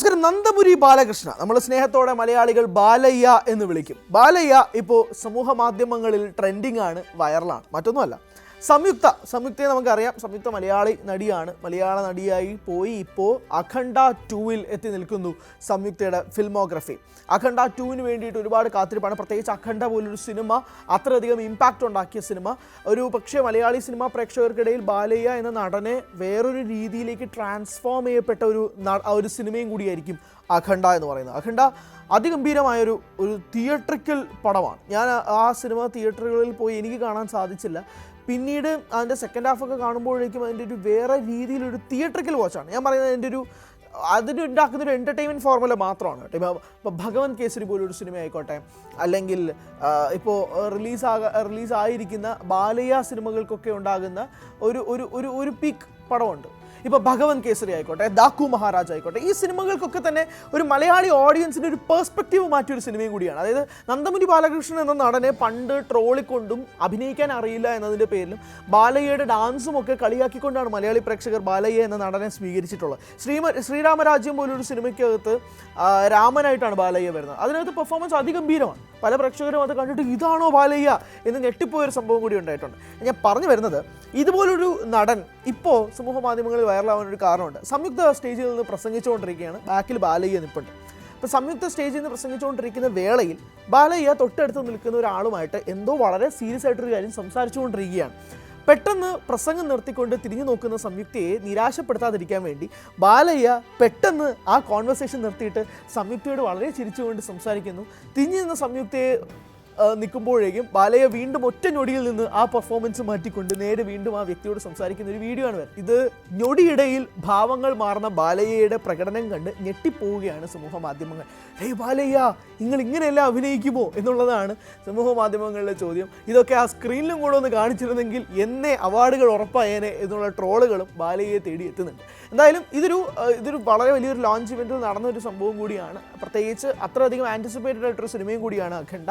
നമസ്കാരം. നന്ദപുരി ബാലകൃഷ്ണ. നമ്മൾ സ്നേഹത്തോടെ മലയാളികൾ ബാലയ്യ എന്ന് വിളിക്കും. ബാലയ്യ ഇപ്പോൾ സമൂഹ മാധ്യമങ്ങളിൽ ട്രെൻഡിങ് ആണ്. വൈറലാണ് മറ്റൊന്നുമല്ല. സംയുക്ത സംയുക്തയെ നമുക്കറിയാം. സംയുക്ത മലയാളി നടിയാണ്. മലയാള നടിയായി പോയി ഇപ്പോൾ അഖണ്ഡ ടൂവിൽ എത്തി നിൽക്കുന്നു സംയുക്തയുടെ ഫിൽമോഗ്രഫി. അഖണ്ഡ ടൂവിന് വേണ്ടിയിട്ട് ഒരുപാട് കാത്തിരിപ്പാണ്. പ്രത്യേകിച്ച് അഖണ്ഡ പോലൊരു സിനിമ അത്രയധികം ഇമ്പാക്റ്റ് ഉണ്ടാക്കിയ സിനിമ. ഒരു പക്ഷേ മലയാളി സിനിമാ പ്രേക്ഷകർക്കിടയിൽ ബാലയ്യ എന്ന നടനെ വേറൊരു രീതിയിലേക്ക് ട്രാൻസ്ഫോം ചെയ്യപ്പെട്ട ഒരു ഒരു സിനിമയും കൂടിയായിരിക്കും അഖണ്ഡ എന്ന് പറയുന്നത്. അഖണ്ഡ അതിഗംഭീരമായൊരു ഒരു തിയേറ്ററിക്കൽ പടമാണ്. ഞാൻ ആ- സിനിമ തിയേറ്ററുകളിൽ പോയി എനിക്ക് കാണാൻ സാധിച്ചില്ല. പിന്നീട് അതിന്റെ സെക്കൻഡ് ഹാഫൊക്കെ കാണുമ്പോഴേക്കും അതിന്റെ ഒരു വേറെ രീതിയിലൊരു തിയേറ്ററിക്കൽ വാച്ചാണ് ഞാൻ പറയുന്നത് അതിന്റെ ഒരു അതിന് ഉണ്ടാക്കുന്ന ഒരു എന്റർടൈൻമെന്റ് ഫോർമുല മാത്രമാണ് കേട്ടോ. ഇപ്പോൾ ഭഗവൻ കേസരി പോലൊരു സിനിമ ആയിക്കോട്ടെ അല്ലെങ്കിൽ ഇപ്പോൾ റിലീസാക റിലീസായിരിക്കുന്ന ബാലയ സിനിമകൾക്കൊക്കെ ഉണ്ടാകുന്ന ഒരു ഒരു ഒരു ഒരു പീക്ക് പടമുണ്ട്. ഇപ്പോൾ ഭഗവൻ കേസരി ആയിക്കോട്ടെ ദാക്കു മഹാരാജ് ആയിക്കോട്ടെ ഈ സിനിമകൾക്കൊക്കെ തന്നെ ഒരു മലയാളി ഓഡിയൻസിന് ഒരു പേഴ്സ്പെക്റ്റീവ് മാറ്റിയ ഒരു സിനിമയും കൂടിയാണ്. അതായത് നന്ദമുനി ബാലകൃഷ്ണൻ എന്ന നടനെ പണ്ട് ട്രോളിക്കൊണ്ടും അഭിനയിക്കാൻ അറിയില്ല എന്നതിന്റെ പേരിലും ബാലയ്യയുടെ ഡാൻസും ഒക്കെ കളിയാക്കിക്കൊണ്ടാണ് മലയാളി പ്രേക്ഷകർ ബാലയ്യ എന്ന നടനെ സ്വീകരിച്ചിട്ടുള്ളത്. ശ്രീമ ശ്രീരാമരാജ്യം പോലൊരു സിനിമയ്ക്കകത്ത് രാമനായിട്ടാണ് ബാലയ്യ വരുന്നത്. അതിനകത്ത് പെർഫോമൻസ് അതിഗംഭീരമാണ്. പല പ്രേക്ഷകരും അത് കണ്ടിട്ട് ഇതാണോ ബാലയ്യ എന്ന് ഞെട്ടിപ്പോയൊരു സംഭവം കൂടി ഉണ്ടായിട്ടുണ്ട്. ഞാൻ പറഞ്ഞു വരുന്നത് ഇതുപോലൊരു നടൻ ഇപ്പോൾ സമൂഹ മാധ്യമങ്ങളിൽ വൈറലാവാൻ ഒരു കാരണമുണ്ട്. സംയുക്ത സ്റ്റേജിൽ നിന്ന് പ്രസംഗിച്ചുകൊണ്ടിരിക്കുകയാണ്. ബാക്കിൽ ബാലയ്യ നിൽപ്പുണ്ട് അപ്പോൾ സംയുക്ത സ്റ്റേജിൽ നിന്ന് പ്രസംഗിച്ചുകൊണ്ടിരിക്കുന്ന വേളയിൽ ബാലയ്യ തൊട്ടടുത്ത് നിൽക്കുന്ന ഒരാളുമായിട്ട് എന്തോ വളരെ സീരിയസ് ആയിട്ടൊരു കാര്യം സംസാരിച്ചുകൊണ്ടിരിക്കുകയാണ്. പെട്ടെന്ന് പ്രസംഗം നിർത്തിക്കൊണ്ട് തിരിഞ്ഞു നോക്കുന്ന സംയുക്തയെ നിരാശപ്പെടുത്താതിരിക്കാൻ വേണ്ടി ബാലയ്യ പെട്ടെന്ന് ആ കോൺവെർസേഷൻ നിർത്തിയിട്ട് സംയുക്തയോട് വളരെ ചിരിച്ചുകൊണ്ട് സംസാരിക്കുന്നു. തിരിഞ്ഞു നിന്ന സംയുക്തയെ നിൽക്കുമ്പോഴേക്കും ബാലയെ വീണ്ടും ഒറ്റ ഞൊടിയിൽ നിന്ന് ആ പെർഫോമൻസ് മാറ്റിക്കൊണ്ട് നേരെ വീണ്ടും ആ വ്യക്തിയോട് സംസാരിക്കുന്ന ഒരു വീഡിയോ ആണ് ഇത് ഞൊടിയിടയിൽ ഭാവങ്ങൾ മാറുന്ന ബാലയ്യയുടെ പ്രകടനം കണ്ട് ഞെട്ടിപ്പോവുകയാണ് സമൂഹ മാധ്യമങ്ങൾ. ഹേ ബാലയ്യ നിങ്ങൾ ഇങ്ങനെയല്ല അഭിനയിക്കുമോ? എന്നുള്ളതാണ് സമൂഹ മാധ്യമങ്ങളിലെ ചോദ്യം. ഇതൊക്കെ ആ സ്ക്രീനിലും കൂടെ ഒന്ന് കാണിച്ചിരുന്നെങ്കിൽ എന്നെ അവാർഡുകൾ ഉറപ്പായേനെ എന്നുള്ള ട്രോളുകളും ബാലയ്യയെ തേടി എത്തുന്നുണ്ട്. എന്തായാലും ഇതൊരു ഇതൊരു വളരെ വലിയൊരു ലോഞ്ച് ഇവന്റിൽ നടന്ന ഒരു സംഭവം കൂടിയാണ്. പ്രത്യേകിച്ച് അത്രയധികം ആന്റിസിപ്പേറ്റഡ് ആയിട്ടൊരു സിനിമയും കൂടിയാണ് അഖണ്ഡ.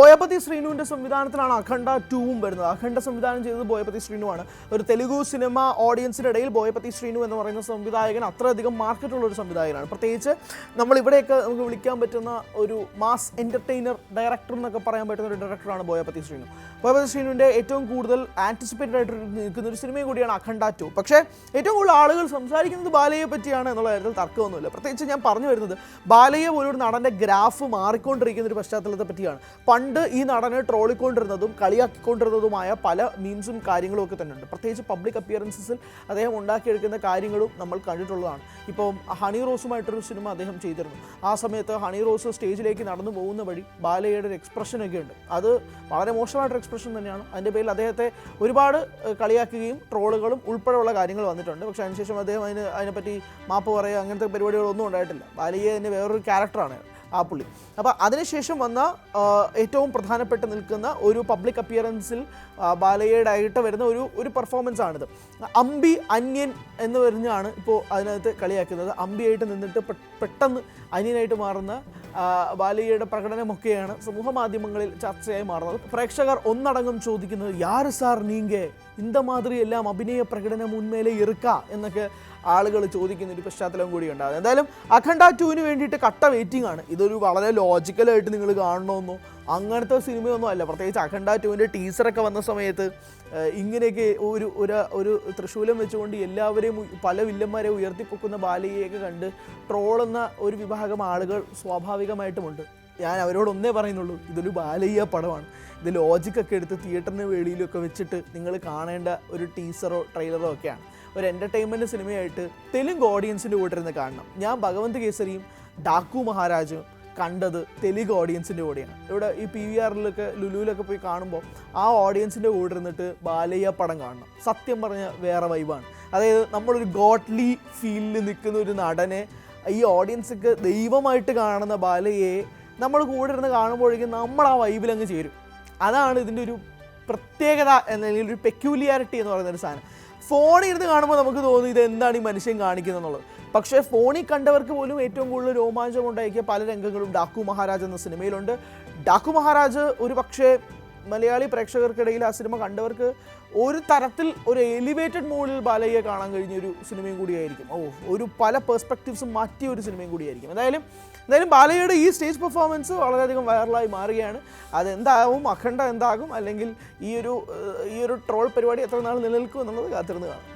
ബോയപതി ശ്രീനുവിന്റെ സംവിധാനത്തിലാണ് അഖണ്ഡ ടൂവും വരുന്നത്. അഖണ്ഡ സംവിധാനം ചെയ്തത് ബോയപതി ശ്രീനുവാണ്. ഒരു തെലുഗു സിനിമ ഓഡിയൻസിന്റെ ഇടയിൽ ബോയപതി ശ്രീനു എന്ന് പറയുന്ന സംവിധായകൻ അത്രയധികം മാർക്കറ്റുള്ള ഒരു സംവിധായകനാണ്. പ്രത്യേകിച്ച് നമ്മൾ ഇവിടെയൊക്കെ നമുക്ക് വിളിക്കാൻ പറ്റുന്ന ഒരു മാസ് എന്റർടൈനർ ഡയറക്ടർ എന്നൊക്കെ പറയാൻ പറ്റുന്ന ഒരു ഡയറക്ടറാണ് ബോയപതി ശ്രീനു. ബോയപതി ശ്രീനുവിന്റെ ഏറ്റവും കൂടുതൽ ആന്റിസിപ്പേറ്റഡ് ആയിട്ട് നിൽക്കുന്ന ഒരു സിനിമയും കൂടിയാണ് അഖണ്ഡ ടു. പക്ഷേ ഏറ്റവും കൂടുതൽ ആളുകൾ സംസാരിക്കുന്നത് ബാലയെ പറ്റിയാണ് എന്നുള്ള കാര്യത്തിൽ തർക്കമൊന്നുമില്ല. പ്രത്യേകിച്ച് ഞാൻ പറഞ്ഞു വരുന്നത് ബാലയെ പോലൊരു നടന്റെ ഗ്രാഫ് മാറിക്കൊണ്ടിരിക്കുന്ന ഒരു പശ്ചാത്തലത്തെ പറ്റിയാണ്. പണ്ട് ഈ നടനെ ട്രോളിക്കൊണ്ടിരുന്നതും കളിയാക്കിക്കൊണ്ടിരുന്നതുമായ പല മീംസും കാര്യങ്ങളും ഒക്കെ തന്നെ ഉണ്ട് പ്രത്യേകിച്ച് പബ്ലിക് അപ്പിയറൻസസിൽ അദ്ദേഹം ഉണ്ടാക്കിയെടുക്കുന്ന കാര്യങ്ങളും നമ്മൾ കണ്ടിട്ടുള്ളതാണ്. ഇപ്പം ഹണി റോസുമായിട്ടൊരു സിനിമ അദ്ദേഹം ചെയ്തിരുന്നു. ആ സമയത്ത് ഹണി റോസ് സ്റ്റേജിലേക്ക് നടന്നു പോകുന്ന വഴി ബാലയുടെ ഒരു എക്സ്പ്രഷനൊക്കെ ഉണ്ട്. അത് വളരെ മോശമായിട്ടൊരു എക്സ്പ്രഷൻ തന്നെയാണ്. അതിന്റെ പേരിൽ അദ്ദേഹത്തെ ഒരുപാട് കളിയാക്കുകയും ട്രോളുകളും ഉൾപ്പെടെയുള്ള കാര്യങ്ങൾ വന്നിട്ടുണ്ട്. പക്ഷേ അതിനുശേഷം അദ്ദേഹം അതിന് അതിനെപ്പറ്റി മാപ്പ് പറയുക അങ്ങനത്തെ പരിപാടികളൊന്നും ഉണ്ടായിട്ടില്ല. ബാലയ്യ തന്നെ വേറൊരു ക്യാരക്ടറാണ് ആ പുള്ളി. അപ്പോൾ അതിനുശേഷം വന്ന ഏറ്റവും പ്രധാനപ്പെട്ട് നിൽക്കുന്ന ഒരു പബ്ലിക് അപ്പിയറൻസിൽ ബാലയ്യയുടെ ആയിട്ട് വരുന്ന ഒരു ഒരു പെർഫോമൻസ് ആണിത്. അമ്പി അന്യൻ എന്ന് പറഞ്ഞാണ് ഇപ്പോൾ അതിനകത്ത് കളിയാക്കുന്നത്. അമ്പിയായിട്ട് നിന്നിട്ട് പെട്ടെന്ന് അന്യനായിട്ട് മാറുന്ന ബാലയ്യയുടെ പ്രകടനമൊക്കെയാണ് സമൂഹ മാധ്യമങ്ങളിൽ ചർച്ചയായി മാറുന്നത്. പ്രേക്ഷകർ ഒന്നടങ്കം ചോദിക്കുന്നത് യാര് സാർ നീങ്കെ ഇന്ത എല്ലാം അഭിനയ പ്രകടനം മുൻമേലെ ഇറുക്ക എന്നൊക്കെ ആളുകൾ ചോദിക്കുന്ന ഒരു പശ്ചാത്തലം കൂടി ഉണ്ടാകും എന്തായാലും അഖണ്ഡ ടൂവിന് വേണ്ടിയിട്ട് കട്ട വെയിറ്റിംഗ് ആണ്. ഇതൊരു വളരെ ലോജിക്കലായിട്ട് നിങ്ങൾ കാണണമെന്നോ അങ്ങനത്തെ സിനിമയൊന്നും അല്ല. പ്രത്യേകിച്ച് അഖണ്ഡ ടൂവിന്റെ ടീസറൊക്കെ വന്ന സമയത്ത് ഇങ്ങനെയൊക്കെ ഒരു ഒരു ഒരു തൃശ്ശൂലം വെച്ചുകൊണ്ട് എല്ലാവരെയും പല വില്ലന്മാരെ ഉയർത്തിപ്പൊക്കുന്ന ബാലികയൊക്കെ കണ്ട് ട്രോളുന്ന ഒരു വിഭാഗം ആളുകൾ സ്വാഭാവികമായിട്ടുമുണ്ട്. ഞാൻ അവരോട് ഒന്നേ പറയുന്നുള്ളൂ ഇതൊരു ബാലയ്യ പടമാണ്. ഇത് ലോജിക്കൊക്കെ എടുത്ത് തിയേറ്ററിന് വെളിയിലൊക്കെ വെച്ചിട്ട് നിങ്ങൾ കാണേണ്ട ഒരു ടീസറോ ട്രെയിലറോ ഒക്കെയാണ്. ഒരു എന്റർടൈൻമെന്റ് സിനിമയായിട്ട് തെലുങ്ക് ഓഡിയൻസിന്റെ കൂടെ ഇരുന്ന് കാണണം. ഞാൻ ഭഗവന്ത് കേസരിയും ഡാക്കു മഹാരാജും കണ്ടത് തെലുങ്ക് ഓഡിയൻസിന്റെ കൂടെയാണ്. ഇവിടെ ഈ പി വി ആറിലൊക്കെ ലുലുവിലൊക്കെ പോയി കാണുമ്പോൾ ആ ഓഡിയൻസിന്റെ കൂടെ ഇരുന്നിട്ട് ബാലയ്യ പടം കാണണം. സത്യം പറഞ്ഞ വേറെ വൈബാണ് അതായത് നമ്മളൊരു ഗോഡ്ലി ഫീലിൽ നിൽക്കുന്ന ഒരു നടനെ ഈ ഓഡിയൻസൊക്കെ ദൈവമായിട്ട് കാണുന്ന ബാലയെ നമ്മൾ കൂടെ ഇരുന്ന് കാണുമ്പോഴേക്കും നമ്മൾ ആ വൈബിലങ്ങ് ചേരും. അതാണ് ഇതിന്റെ ഒരു പ്രത്യേകത എന്നല്ലെങ്കിൽ ഒരു പെക്യൂലിയാരിറ്റി എന്ന് പറയുന്ന ഒരു സാധനം. ഫോണിൽ ഇരുന്ന് കാണുമ്പോൾ നമുക്ക് തോന്നും ഇത് എന്താണ് ഈ മനുഷ്യൻ കാണിക്കുന്നത് എന്നുള്ളത് പക്ഷേ ഫോണിൽ കണ്ടവർക്ക് പോലും ഏറ്റവും കൂടുതൽ രോമാഞ്ചം ഉണ്ടാക്കിയ പല രംഗങ്ങളും. ഡാക്കു മഹാരാജ് എന്ന സിനിമയിലുണ്ട്. ഡാക്കു മഹാരാജ് ഒരു പക്ഷേ മലയാളി പ്രേക്ഷകർക്കിടയിൽ ആ സിനിമ കണ്ടവർക്ക് ഒരു തരത്തിൽ ഒരു എലിവേറ്റഡ് മോഡിൽ ബാലയ്യെ കാണാൻ കഴിഞ്ഞ ഒരു സിനിമയും കൂടിയായിരിക്കും. ഓ ഒരു പല പെർസ്പെക്റ്റീവ്സും മാറ്റിയ ഒരു സിനിമയും കൂടിയായിരിക്കും. എന്തായാലും എന്തായാലും ബാലയ്യയുടെ ഈ സ്റ്റേജ് പെർഫോമൻസ് വളരെയധികം വൈറലായി മാറുകയാണ്. അതെന്താവും? അഖണ്ഡ എന്താകും? അല്ലെങ്കിൽ ഈ ഒരു ഈ ഒരു ട്രോൾ പരിപാടി എത്ര നാൾ നിലനിൽക്കും എന്നുള്ളത് കാത്തിരുന്ന് കാണാം.